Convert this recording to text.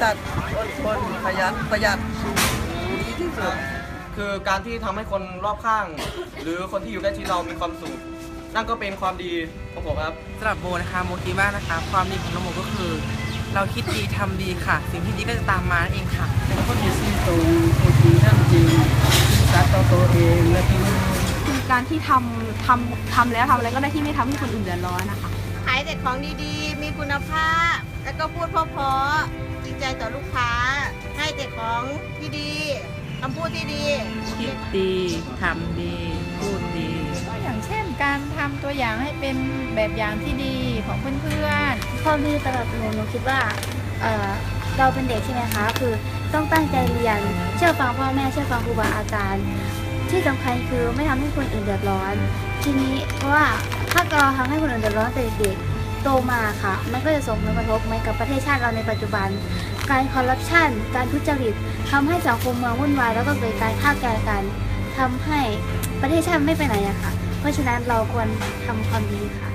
สัตย์อดทนขยันประหยัดดีที่สุด คือการที่ทำให้คนรอบข้าง หรือคนที่อยู่ใกล้ชิดเรามีความสุขนั่นก็เป็นความดีของผมครับ สำหรับโบนะคะโมคิดว่านะคะ ความดีของน้องโมก็คือ เราคิดดีทำดีค่ะ สิ่งที่ดีก็จะตามมานั่นเองค่ะ เป็นคนที่ซื่อตรงพูดจริงทำจริงซื่อสัตย์ต่อตัวเองและที่อื่นคือการที่ทำทำทำแล้วทำอะไรก็ได้ที่ไม่ทำให้คนอื่นเดือดร้อนนะคะ ขายแต่ของดีๆ มีคุณภาพ แล้วก็พูดเพราะๆจริงใจต่อลูกค้า ให้แต่ของที่ดีคำพูดที่ดีคิดดีทำดีพูดดี ก็อย่างเช่นการทำตัวอย่างให้เป็นแบบอย่างที่ดีของเพื่อนความดีสำหรับหนูหนูคิดว่าเอ่อเราเป็นเด็กใช่ไหมคะ คือต้องตั้งใจเรียน เชื่อฟังพ่อแม่เชื่อฟังครูบาอาจารย์ ที่สำคัญคือไม่ทำให้คนอื่นเดือดร้อน ทีนี้เพราะว่า ถ้าเราทำให้คนอื่นเดือดร้อนแต่เด็กโตมาค่ะ มันก็จะส่งผลกระทบไหมกับประเทศชาติเราในปัจจุบัน การคอร์รัปชัน การทุจริตทำให้สังคมเมืองวุ่นวายแล้วก็เกิดการฆ่าแกงกันทำให้ประเทศชาติไม่ไปไหนอะค่ะ เพราะฉะนั้นเราควรทำความดีค่ะ